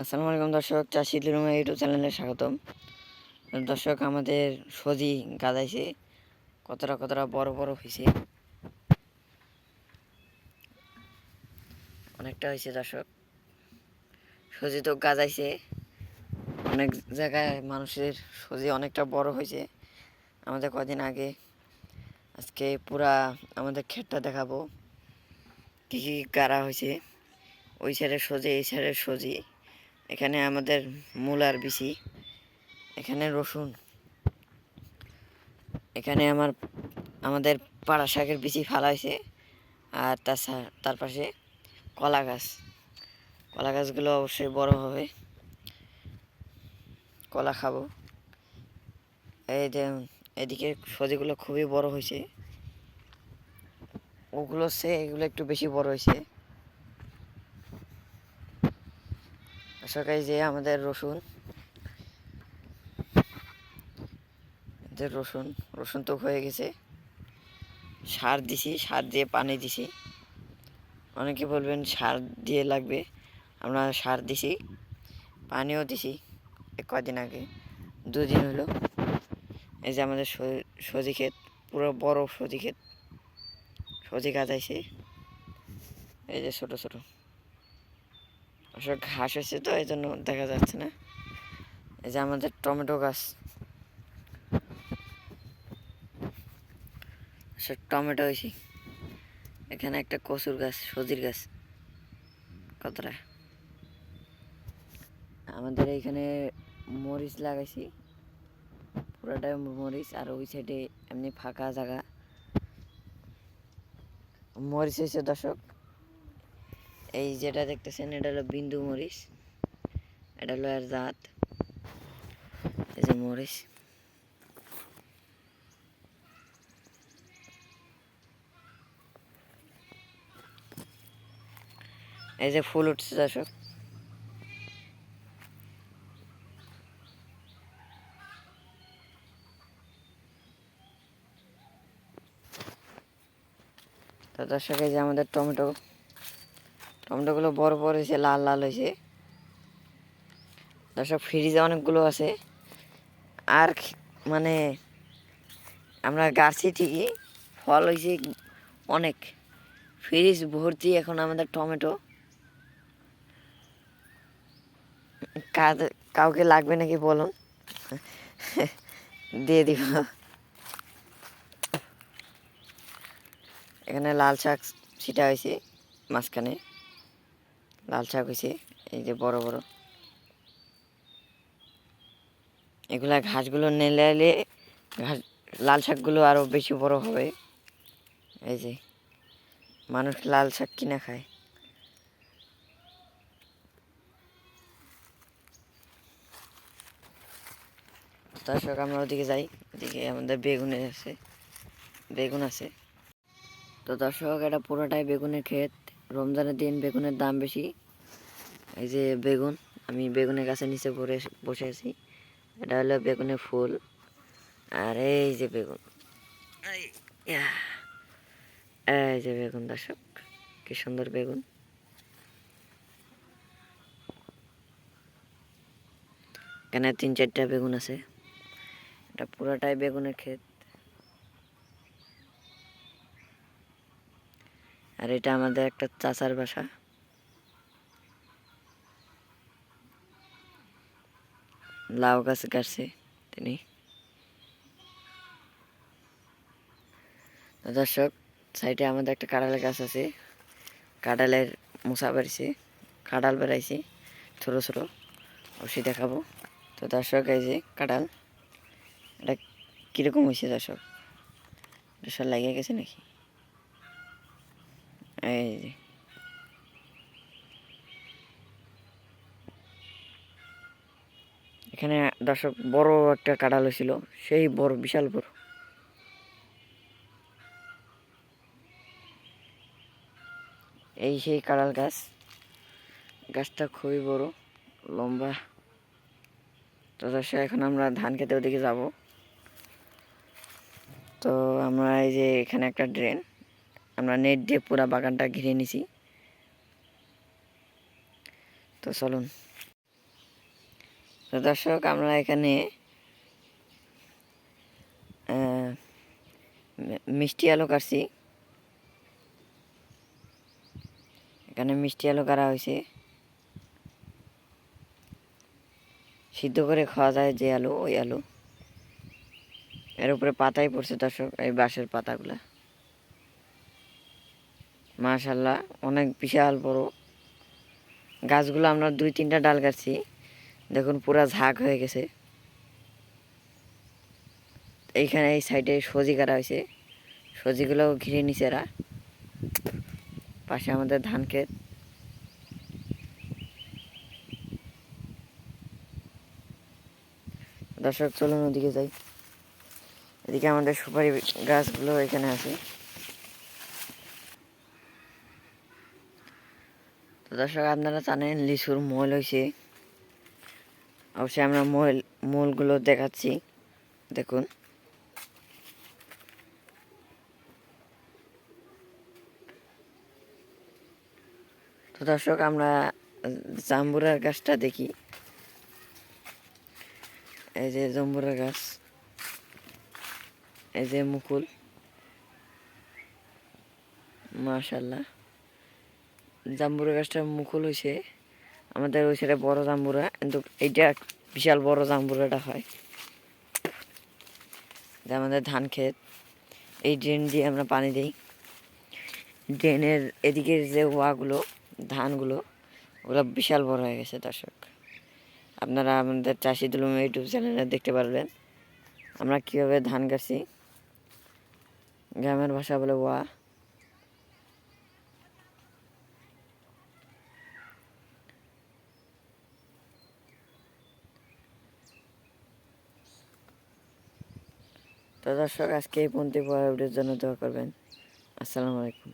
আসসালামু আলাইকুম দর্শক, চাষি রুমা ইউটিউব চ্যানেলে স্বাগতম। দর্শক, আমাদের সজি গাদাইছে কতটা কতটা বড় বড় হয়েছে অনেকটা হয়েছে দর্শক। সজি তো গাজাইছে অনেক জায়গায় মানুষের সজি অনেকটা বড় হয়েছে আমাদের কদিন আগে আজকে পুরা আমাদের ক্ষেতটা দেখাবো, কী কী গাড়া হয়েছে ওই সাইডের সজি, এই সাইডের সজি। এখানে আমাদের মূলার বিচি এখানে রসুন, এখানে আমার, আমাদের পাড়া শাকের বিচি ফালাইছে আর তার সা- তার পাশে কলা গাছ। কলা গাছগুলো অবশ্যই বড় হবে। কলা খাব। এই যে, এদিকে সজিগুলো খুবই বড় হয়েছে। ওগুলো সে, এগুলো একটু বেশি বড় হয়েছে। সকালে যে আমাদের রসুন যে রসুন রসুন তো হয়ে গেছে। সার দিছি, সার দিয়ে পানি দিছি। অনেকে বলবেন সার দিয়ে লাগবে। আমরা সার দিছি, পানিও দিছি এই কদিন আগে, দুদিন হলো। এই যে আমাদের সজি ক্ষেত, পুরো বড় সজি ক্ষেত। সজি গাছ এই যে ছোটো, ছোট। আসলে ঘাস হয়েছে তো, এই জন্য দেখা যাচ্ছে না। এই যে আমাদের টমেটো গাছ। টমেটো হয়েছি। এখানে একটা কচুর গাছ, সজির গাছ। কতটা? আমাদের এইখানে মরিচ লাগাইছি। পুরাটাই মরিচ, আর ওই সাইডে এমনি ফাঁকা জায়গা। মরিচ হয়েছে দর্শক। এই যেটা দেখতেছেন, এটা হলো বিন্দু মরিচ, এটা হলো এর জাত। এই যে মরিচ। এই যে ফুল উঠছে দর্শক। তো দর্শক, এই যে আমাদের টমেটো টমেটোগুলো বড় বড় হয়েছে, লাল লাল হয়েছে। দর্শক ফ্রিজে অনেকগুলো আছে। আর মানে আমরা গাছি ঠিকই ফল হয়েছে অনেক। ফ্রিজ ভর্তি এখন আমাদের টমেটো। কাদ- কাউকে লাগবে নাকি বলুন? দিয়ে দিব। এখানে লাল শাক ছিটা হয়েছে মাঝখানে। লাল শাক হয়েছে, এই যে বড় বড়। এগুলা ঘাসগুলো নেলে ঘাস, লাল শাকগুলো আরও বেশি বড় হবে। এই যে, মানুষ লাল শাক কিনা খায়। দর্শক, আমরা ওদিকে যাই। ওদিকে আমাদের বেগুনের আছে, বেগুন আছে। তো দর্শক, এটা পুরোটাই বেগুনের ক্ষেত। রমজানের দিন বেগুনের দাম বেশি। এই যে বেগুন, আমি বেগুনের গাছের নিচে পড়ে, বসে আছি। এটা হলো বেগুনের ফুল। আর এই যে বেগুন। এই যে বেগুন, দর্শক, কি সুন্দর বেগুন। এখানে তিন চারটা বেগুন আছে। এটা পুরোটাই বেগুনের ক্ষেত। আর এটা আমাদের একটা চাচার বাসা। লাউ গাছ গাছছে তিনি। দর্শক, সাইডে আমাদের একটা কাঁঠাল গাছ আছে। কাঁঠালের মশা বেড়েছে, কাঁঠাল বেড়াইছে, ছোটো ছোটো। অবশ্যই দেখাবো। তো দর্শক, এই যে কাঁঠাল, এটা কীরকম হয়েছে দর্শক? সব লাগিয়ে গেছে নাকি? এই এখানে দর্শক বড় একটা কাঁঠাল হয়েছিল, সেই বড়, বিশাল বড়। এই সেই কাঁঠাল গাছ, গাছটা খুবই বড়, লম্বা। তো দর্শক, এখন আমরা ধান খেতে ওদিকে যাব। তো আমরা এই যে এখানে একটা ড্রেন আমরা নেট দিয়ে পুরা বাগানটা ঘিরে নিছি। তো চলুন। তো দর্শক, আমরা এখানে মিষ্টি আলু কাটছি। এখানে মিষ্টি আলু কাটা হয়েছে। সিদ্ধ করে খাওয়া যায় যে আলু, ওই আলু। এর উপরে পাতাই পড়ছে দর্শক, এই বাঁশের পাতাগুলা। মাশাল্লাহ অনেক বিশাল বড়। গাছগুলো আমরা দুই তিনটা ডাল কাটছি। দেখুন পুরা ঝাঁক হয়ে গেছে। এইখানে এই সাইডে সজি কাটা হয়েছে। সজিগুলো ঘিরে নিছে এরা। পাশে আমাদের ধান ক্ষেত। দর্শক, চলুন ওদিকে যাই। এদিকে আমাদের সুপারি গাছগুলো এখানে আছে। দর্শক, আপনারা জানেন লিচুর মল হয়েছে অবশ্যই আমরা মল, মূলগুলো দেখাচ্ছি। দেখুন। তো দর্শক, আমরা জাম্বুরার গাছটা দেখি। এই যে জম্বুরা গাছ, এই যে মুকুল। মাশাল্লাহ জাম্বুরা গাছটা মুকুল হয়েছে আমাদের ওই সাইডে বড় জাম্বুরা, কিন্তু এইটা বিশাল বড় জাম্বুরাটা হয়। যে আমাদের ধান ক্ষেত, এই ড্রেন দিয়ে আমরা পানি দিই। ড্রেনের এদিকের যে ওয়াগুলো, ধানগুলো, ওগুলো বিশাল বড় হয়ে গেছে, দর্শক। আপনারা আমাদের চাষি দুলুম ইউটিউব চ্যানেলে দেখতে পারবেন আমরা কীভাবে ধান কাটছি। গ্রামের ভাষা বলে ওয়া। তো দর্শক আজকে এই পন্থী পড়া ভিডিওর জন্য দোয়া করবেন। আসসালামু আলাইকুম।